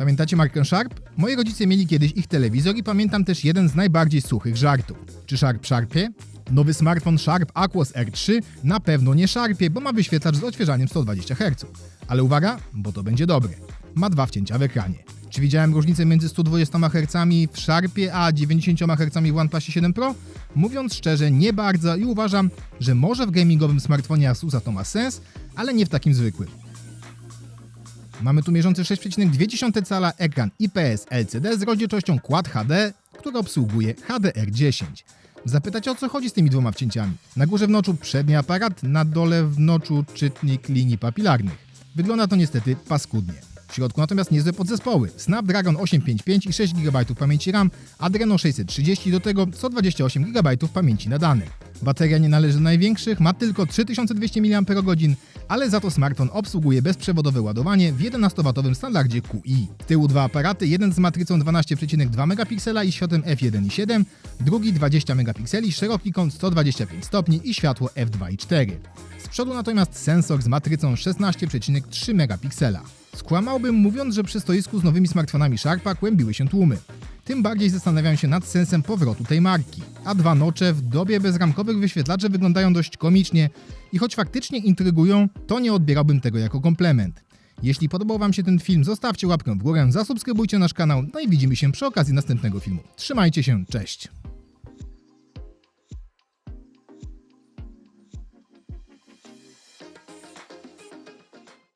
Pamiętacie markę Sharp? Moi rodzice mieli kiedyś ich telewizor i pamiętam też jeden z najbardziej suchych żartów. Czy Sharp szarpie? Nowy smartfon Sharp Aquos R3 na pewno nie szarpie, bo ma wyświetlacz z odświeżaniem 120 Hz. Ale uwaga, bo to będzie dobre. Ma dwa wcięcia w ekranie. Czy widziałem różnicę między 120 Hz w Sharpie a 90 Hz w OnePlusie 7 Pro? Mówiąc szczerze, nie bardzo i uważam, że może w gamingowym smartfonie Asusa to ma sens, ale nie w takim zwykłym. Mamy tu mierzący 6,2 cala ekran IPS LCD z rozdzielczością Quad HD, który obsługuje HDR10. Zapytacie o co chodzi z tymi dwoma wcięciami? Na górze w noczu przedni aparat, na dole w noczu czytnik linii papilarnych. Wygląda to niestety paskudnie. W środku natomiast niezłe podzespoły. Snapdragon 855 i 6 GB pamięci RAM, Adreno 630 do tego 128 GB pamięci na dane. Bateria nie należy do największych, ma tylko 3200 mAh, ale za to smartfon obsługuje bezprzewodowe ładowanie w 11W standardzie QI. Z tyłu dwa aparaty, jeden z matrycą 12,2 megapiksela i światłem f1.7, drugi 20 megapikseli, szeroki kąt 125 stopni i światło f2.4. Z przodu natomiast sensor z matrycą 16,3 megapiksela. Skłamałbym mówiąc, że przy stoisku z nowymi smartfonami Sharpa kłębiły się tłumy. Tym bardziej zastanawiam się nad sensem powrotu tej marki. A dwa nocze w dobie bezramkowych wyświetlaczy wyglądają dość komicznie i choć faktycznie intrygują, to nie odbierałbym tego jako komplement. Jeśli podobał Wam się ten film, zostawcie łapkę w górę, zasubskrybujcie nasz kanał, no i widzimy się przy okazji następnego filmu. Trzymajcie się, cześć!